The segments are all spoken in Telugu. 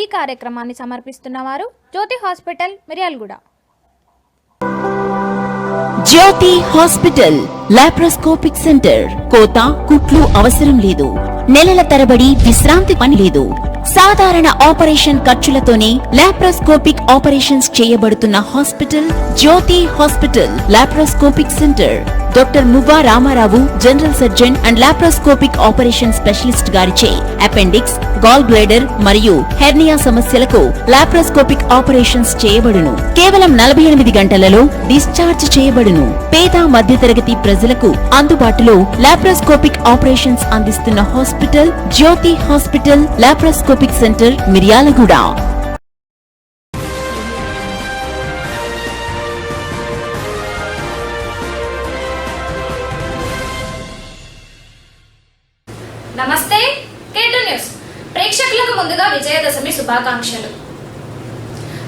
ఈ కార్యక్రమాన్ని సమర్పిస్తున్నవారు Jyothi hospital Miryalaguda. Jyothi hospital laparoscopic centre కోత కుట్లు అవసరం లేదు. నెలల తరబడి విశ్రాంతి పని లేదు. సాధారణ ఆపరేషన్ ఖర్చులతోనే లాప్రోస్కోపిక్ ఆపరేషన్స్ చేయబడుతున్న hospital Jyothi hospital laparoscopic centre doctor Muvva Ramarao general surgeon and laparoscopic operation specialist గారిచే అపెండిక్స్ గాల్ బ్లేడర్ మరియు హెర్నియా సమస్యలకు లాప్రోస్కోపిక్ ఆపరేషన్స్ చేయబడును. కేవలం నలభై ఎనిమిది గంటలలో డిశ్చార్జ్ చేయబడును. పేద మధ్యతరగతి ప్రజలకు అందుబాటులో లాప్రోస్కోపిక్ ఆపరేషన్స్ అందిస్తున్న hospital Jyothi hospital laparoscopic centre Miryalaguda. శుభాకాంక్షలు.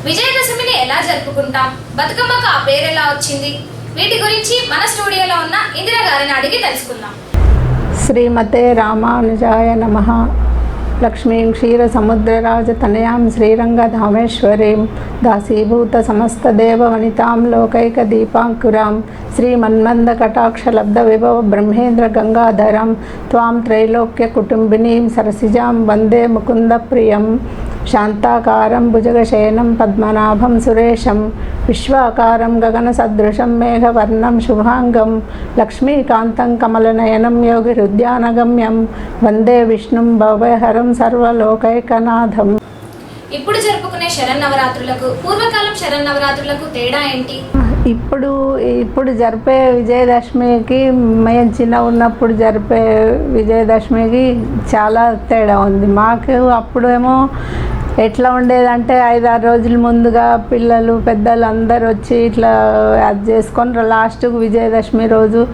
విజయదశమిని ఎలా జరుపుకుంటాం? బతుకమ్మకు ఆ పేరు ఎలా వచ్చింది? వీటి గురించి మన స్టూడియోలో ఉన్న ఇందిరా గారిని అడిగి తెలుసుకుందాం. శ్రీమతే రామానుజాయ నమ. లక్ష్మీం క్షీరసముద్రరాజతనయాం శ్రీరంగధామేశ్వరీం దాసీభూత సమస్తదేవవనితాం లోకైకదీపాంకురాం శ్రీమన్మందకటాక్షలబ్ధ విభవ బ్రహ్మేంద్ర గంగాధరం త్వాం త్రైలోక్యకుటుంబినీం సరసిజాం వందే ముకుందప్రియం శాంతాకారం భుజగశయనం పద్మనాభం సురేశం విశ్వాకారం గగనసదృశం మేఘవర్ణం శుభాంగం లక్ష్మీకాంతం కమలనయనం యోగిరుద్యానగమ్యం వందే విష్ణుం భవహరం సర్వలోకైకనాథం. ఇప్పుడు జరుపుకునే శరన్నవరాత్రులకు పూర్వకాలం శరన్నవరాత్రులకు తేడా ఏంటి? ఇప్పుడు ఇప్పుడు జరిపే విజయదశమికి మేము చిన్న ఉన్నప్పుడు జరిపే విజయదశమికి చాలా తేడా ఉంది. మాకు అప్పుడేమో ఎట్లా ఉండేదంటే ఐదారు రోజుల ముందుగా పిల్లలు పెద్దలు అందరు వచ్చి ఇట్లా అది చేసుకొని లాస్ట్కు విజయదశమి రోజు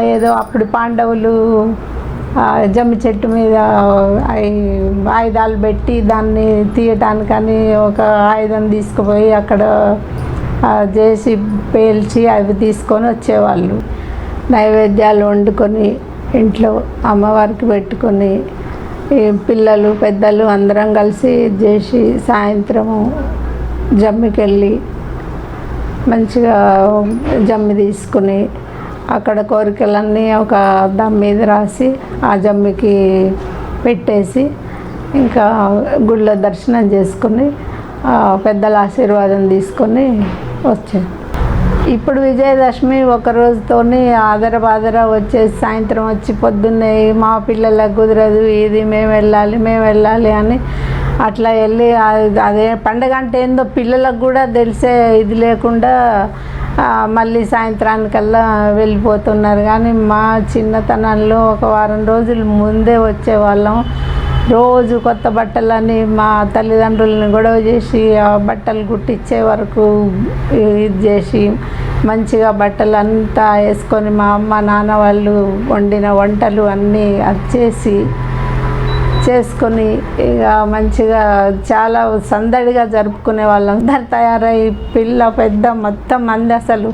ఏదో అప్పుడు పాండవులు జమ్మి చెట్టు మీద ఆయుధాలు పెట్టి దాన్ని తీయటానికని ఒక ఆయుధం తీసుకుపోయి అక్కడ చేసి పేల్చి అవి తీసుకొని వచ్చేవాళ్ళు. నైవేద్యాలు వండుకొని ఇంట్లో అమ్మవారికి పెట్టుకొని పిల్లలు పెద్దలు అందరం కలిసి చేసి సాయంత్రము జమ్మికెళ్ళి మంచిగా జమ్మి తీసుకుని అక్కడ కోరికలన్నీ ఒక దమ్ మీద రాసి ఆ జమ్మికి పెట్టేసి ఇంకా గుళ్ళో దర్శనం చేసుకుని పెద్దల ఆశీర్వాదం తీసుకొని వచ్చాను ఇప్పుడు విజయదశమి ఒకరోజుతోని ఆదర బాదర వచ్చేసి సాయంత్రం వచ్చి పొద్దున్నే మా పిల్లలకు కుదరదు ఇది మేము వెళ్ళాలి మేము వెళ్ళాలి అని అట్లా వెళ్ళి అదే పండగ అంటే ఏందో పిల్లలకు కూడా తెలిసే ఇది లేకుండా మళ్ళీ సాయంత్రానికల్లా వెళ్ళిపోతున్నారు. కానీ మా చిన్నతనంలో ఒక వారం రోజులు ముందే వచ్చేవాళ్ళం రోజు కొత్త బట్టలని మా తల్లిదండ్రులను గొడవ చేసి ఆ బట్టలు కుట్టించే వరకు ఇది చేసి మంచిగా బట్టలు అంతా వేసుకొని మా అమ్మ నాన్న వాళ్ళు వండిన వంటలు అన్నీ అది చేసి చేసుకొని ఇక మంచిగా చాలా సందడిగా జరుపుకునే వాళ్ళం. అందరు తయారై పిల్ల పెద్ద మొత్తం మంది అసలు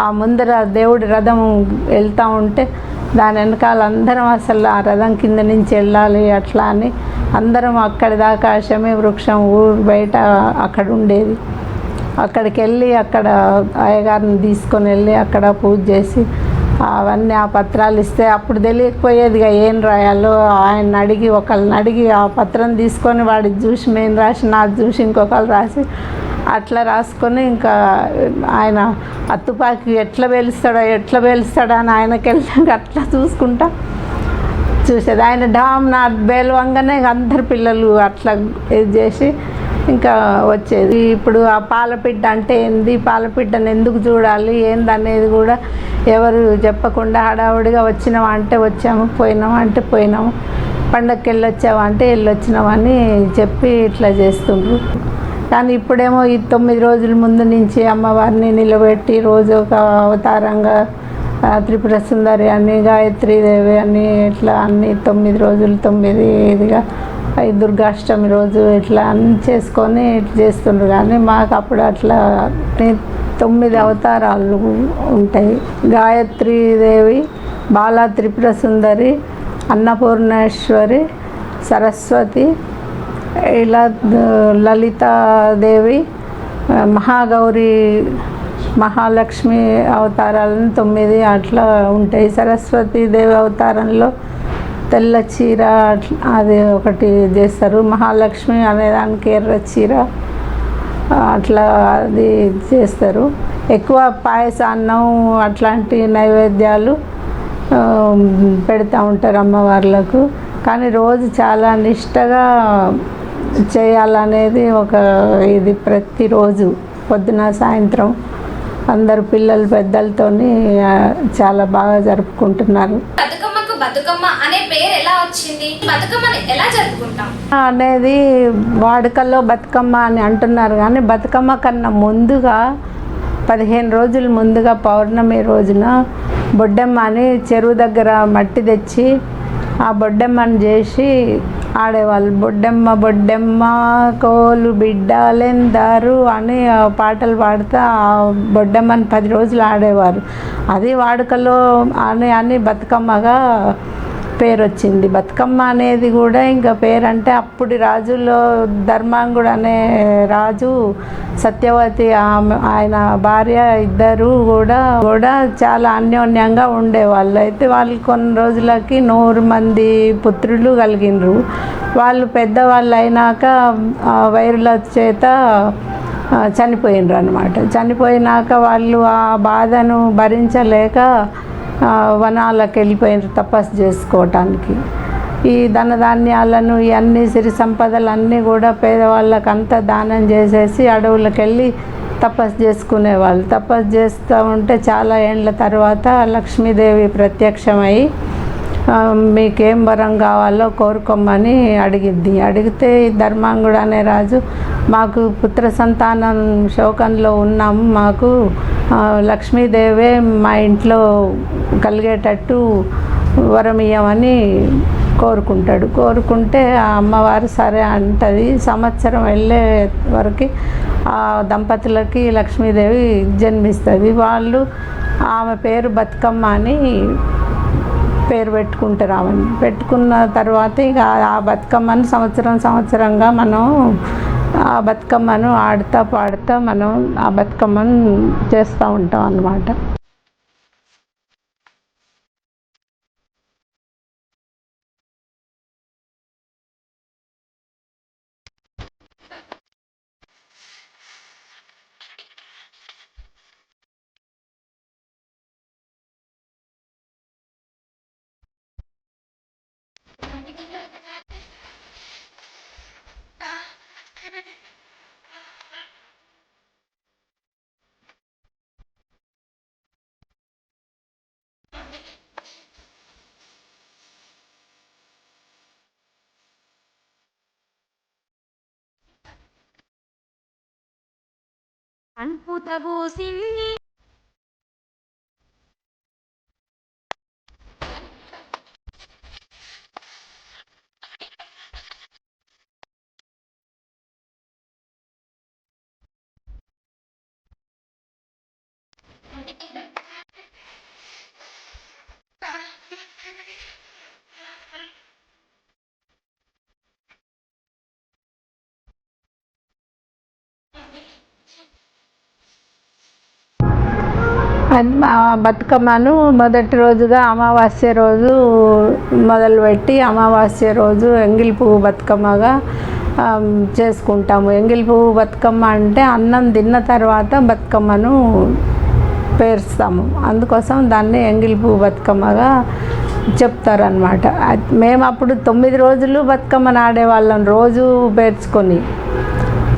ఆ ముందర దేవుడి రథం వెళ్తూ ఉంటే దాని వెనకాల అందరం అసలు ఆ రథం కింద నుంచి వెళ్ళాలి అట్లా అని అందరం అక్కడి దాకా వృక్షం ఊరు బయట అక్కడ ఉండేది. అక్కడికి వెళ్ళి అక్కడ అయ్యగారిని తీసుకొని వెళ్ళి అక్కడ పూజ చేసి అవన్నీ ఆ పత్రాలు ఇస్తే అప్పుడు తెలియకపోయేదిగా ఏం రాయాలో ఆయన అడిగి ఒకళ్ళని అడిగి ఆ పత్రం తీసుకొని వాడికి చూసి మేము రాసి నాకు చూసి ఇంకొకళ్ళు రాసి అట్లా రాసుకొని ఇంకా ఆయన అత్తుపాకి ఎట్లా పేలుస్తాడో ఎట్లా పేలుస్తాడో అని ఆయనకి వెళ్ళాక అట్లా చూసుకుంటా. చూసేది ఆయన డామ్ నా బేలవంగానే అందరు పిల్లలు అట్లా ఇది చేసి ఇంకా వచ్చేది. ఇప్పుడు ఆ పాలపిడ్డ అంటే ఏంది? పాలపిడ్డను ఎందుకు చూడాలి? ఏంది అనేది కూడా ఎవరు చెప్పకుండా హడావుడిగా వచ్చినామా అంటే వచ్చాము పోయినామా అంటే పోయినాము. పండగకి వెళ్ళొచ్చావా అంటే వెళ్ళొచ్చినామని చెప్పి ఇట్లా చేస్తుండ్రు. కానీ ఇప్పుడేమో ఈ తొమ్మిది రోజుల ముందు నుంచి అమ్మవారిని నిలబెట్టి రోజు ఒక అవతారంగా త్రిపుర సుందరి అని గాయత్రీదేవి అని ఇట్లా అన్ని తొమ్మిది రోజులు తొమ్మిది ఇదిగా ఈ దుర్గాష్టమి రోజు ఇట్లా అన్ని చేసుకొని ఇట్లా చేస్తుండ్రు. కానీ మాకు అప్పుడు అట్లా తొమ్మిది అవతారాలు ఉంటాయి. గాయత్రీదేవి బాలా త్రిపుర సుందరి అన్నపూర్ణేశ్వరి సరస్వతి ఇలా లలితాదేవి మహాగౌరి మహాలక్ష్మి అవతారాలను తొమ్మిది అట్లా ఉంటాయి. సరస్వతి దేవి అవతారంలో తెల్ల చీర అది ఒకటి చేస్తారు. మహాలక్ష్మి అనేదానికి ఎర్ర చీర అట్లా అది చేస్తారు. ఎక్కువ పాయసాన్నం అట్లాంటి నైవేద్యాలు పెడతా ఉంటారు అమ్మవార్లకు. కానీ రోజు చాలా నిష్టగా చేయాలనేది ఒక ఇది ప్రతిరోజు పొద్దున సాయంత్రం అందరు పిల్లలు పెద్దలతోని ఆ, చాలా బాగా జరుపుకుంటున్నారు. బతుకమ్మ అనే పేరు ఎలా వచ్చింది? బతుకమ్మని ఎలా జరుపుకుంటాం? అనేది వాడుకల్లో బతుకమ్మ అని అంటున్నారు కానీ బతుకమ్మ కన్నా ముందుగా పదిహేను రోజుల ముందుగా పౌర్ణమి రోజున బొడ్డెమ్మ అని చెరువు దగ్గర మట్టి తెచ్చి ఆ బొడ్డెమ్మని చేసి ఆడేవాళ్ళు బొడ్డెమ్మ బొడ్డెమ్మ కోలు బిడ్డలెందారు అని పాటలు పాడుతూ ఆ బొడ్డెమ్మని పది రోజులు ఆడేవారు. అది వాడుకలో అని అని బతుకమ్మగా పేరు వచ్చింది బతుకమ్మ అనేది కూడా ఇంకా పేరు అంటే అప్పుడు రాజుల్లో ధర్మాంగుడు అనే రాజు సత్యవతి ఆమె ఆయన భార్య ఇద్దరు కూడా కూడా చాలా అన్యోన్యంగా ఉండేవాళ్ళు. అయితే వాళ్ళు కొన్ని రోజులకి నూరు మంది పుత్రులు కలిగినరు. వాళ్ళు పెద్దవాళ్ళు అయినాక ఆ వైరుల చేత చనిపోయినరు అనమాట చనిపోయినాక వాళ్ళు ఆ బాధను భరించలేక వనాలకు వెళ్ళిపోయినారు తపస్సు చేసుకోవటానికి. ఈ ధనధాన్యాలను ఇవన్నీ సిరి సంపదలు అన్నీ కూడా పేదవాళ్ళకి అంతా దానం చేసేసి అడవులకు వెళ్ళి తపస్సు చేసుకునేవాళ్ళు. తపస్సు చేస్తూ ఉంటే చాలా ఏండ్ల తర్వాత లక్ష్మీదేవి ప్రత్యక్షమై మీకేం వరం కావాలో కోరుకోమని అడిగిద్ది. అడిగితే ధర్మాంగుడు అనే రాజు మాకు పుత్ర సంతానం శోకంలో ఉన్నాము మాకు లక్ష్మీదేవే మా ఇంట్లో కలిగేటట్టు వరమియ్యమని కోరుకుంటాడు. కోరుకుంటే ఆ అమ్మవారు సరే అంటది. సంవత్సరం వెళ్ళే వరకు ఆ దంపతులకి లక్ష్మీదేవి జన్మిస్తుంది. వాళ్ళు ఆమె పేరు బతుకమ్మ అని పేరు పెట్టుకుంటారు ఆమెను పెట్టుకున్న తర్వాత ఇక ఆ బతుకమ్మను సంవత్సరం సంవత్సరంగా మనం ఆ బతుకమ్మను ఆడుతా పాడుతా మనం ఆ బతుకమ్మను చేస్తూ ఉంటాం అన్నమాట. అన్పుతబోసింది అది బతుకమ్మను మొదటి రోజుగా అమావాస్య రోజు మొదలుపెట్టి అమావాస్య రోజు ఎంగిలి పువ్వు బతుకమ్మగా చేసుకుంటాము. ఎంగిలి పువ్వు బతుకమ్మ అంటే అన్నం తిన్న తర్వాత బతుకమ్మను పేరుస్తాము. అందుకోసం దాన్ని ఎంగిలి పువ్వు బతుకమ్మగా చెప్తారనమాట మేము అప్పుడు తొమ్మిది రోజులు బతుకమ్మను ఆడేవాళ్ళం రోజు పేర్చుకొని.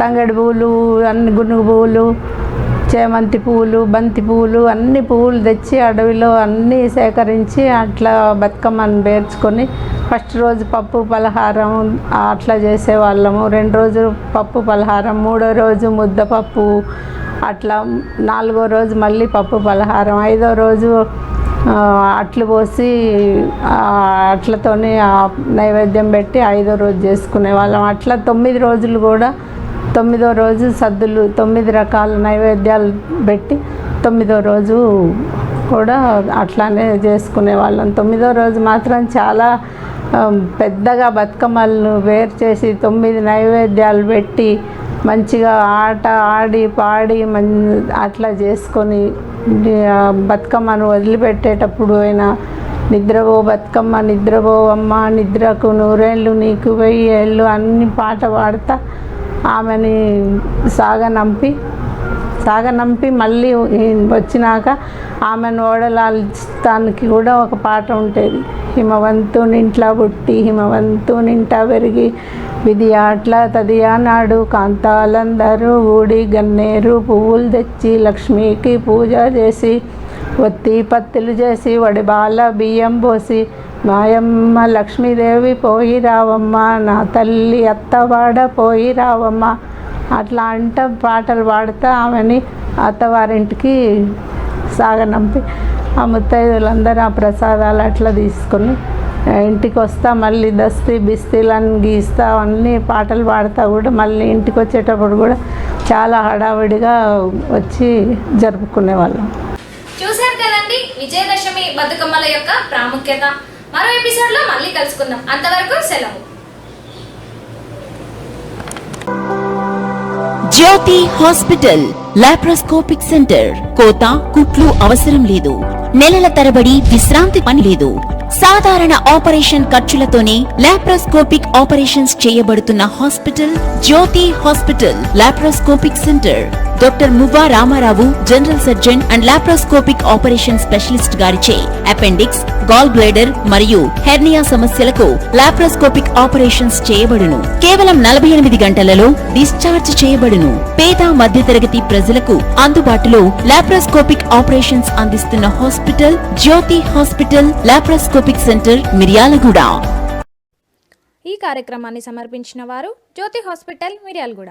తంగడి పువ్వులు అన్ని గునుగు పువ్వులు చేమంతి పువ్వులు బంతి పువ్వులు అన్ని పువ్వులు తెచ్చి అడవిలో అన్నీ సేకరించి అట్లా బతుకమ్మను పేర్చుకొని ఫస్ట్ రోజు పప్పు పలహారం అట్లా చేసేవాళ్ళము. రెండు రోజులు పప్పు పలహారం మూడో రోజు ముద్దపప్పు అట్లా నాలుగో రోజు మళ్ళీ పప్పు పలహారం ఐదో రోజు అట్లు పోసి అట్లతోనే నైవేద్యం పెట్టి ఐదో రోజు చేసుకునే వాళ్ళం అట్లా తొమ్మిది రోజులు కూడా తొమ్మిదో రోజు సద్దులు తొమ్మిది రకాల నైవేద్యాలు పెట్టి తొమ్మిదో రోజు కూడా అట్లానే చేసుకునే వాళ్ళం. తొమ్మిదో రోజు మాత్రం చాలా పెద్దగా బతుకమ్మలను వేరు చేసి తొమ్మిది నైవేద్యాలు పెట్టి మంచిగా ఆట ఆడి పాడి మన్ అట్లా చేసుకొని బతుకమ్మను వదిలిపెట్టేటప్పుడు అయినా నిద్రపో బతుకమ్మ నిద్రపో అమ్మ నిద్రకు నూరేళ్ళు నీకు వెయ్యి ఏళ్ళు అన్ని పాట పాడతా ఆమెని సాగనంపి సాగనంపి మళ్ళీ వచ్చినాక ఆమెను ఓడలాల్చడానికి కూడా ఒక పాట ఉంటుంది. హిమవంతునింట్లా పుట్టి హిమవంతునింట పెరిగి విధి ఆట్ల తదియానాడు కాంతాలందరూ ఊడి గన్నేరు పువ్వులు తెచ్చి లక్ష్మికి పూజ చేసి ఒత్తి పత్తులు చేసి వడిబాల బియ్యం పోసి మాయమ్మ లక్ష్మీదేవి పోయి రావమ్మ నా తల్లి అత్తవాడ పోయి రావమ్మ. అట్లా అంట పాటలు పాడుతా ఆమెని అత్తవారింటికి సాగనంపి. ఆ ముత్తైదులందరూ ఆ ప్రసాదాలు అట్లా తీసుకొని ఇంటికి వస్తా మళ్ళీ దస్తీ బిస్తీలను గీస్తా అన్నీ పాటలు పాడుతా కూడా మళ్ళీ ఇంటికి వచ్చేటప్పుడు కూడా చాలా హడావిడిగా వచ్చి జరుపుకునేవాళ్ళం. చూశారు కదండి విజయదశమి బతుకమ్మల యొక్క ప్రాముఖ్యత. మరో ఎపిసోడ్లో మళ్ళీ కలుసుకుందాం. అంతవరకు సెలవు. జ్యోతి హాస్పిటల్ లాప్రోస్కోపిక్ సెంటర్ కోత కుట్లు అవసరం లేదు. నెలల తరబడి విశ్రాంతి పని లేదు. సాధారణ ఆపరేషన్ ఖర్చులతోనే లాప్రోస్కోపిక్ ఆపరేషన్స్ చేయబడుతున్న hospital Jyothi hospital laparoscopic centre doctor Muvva Ramarao general surgeon and laparoscopic operation specialist గారిచే అపెండిక్స్ గాల్ బ్లేడర్ మరియు హెర్నియా సమస్యలకు లాప్రోస్కోపిక్ ఆపరేషన్స్ చేయబడును. కేవలం నలభై ఎనిమిది గంటలలో డిశ్చార్జ్ చేయబడును. పేద మధ్యతరగతి ప్రజలకు అందుబాటులో లాప్రోస్కోపిక్ ఆపరేషన్స్ అందిస్తున్న hospital Jyothi hospital laparoscopic centre Miryalaguda. ఈ కార్యక్రమాన్ని సమర్పించిన వారు జ్యోతి హాస్పిటల్ మిర్యాలగూడ.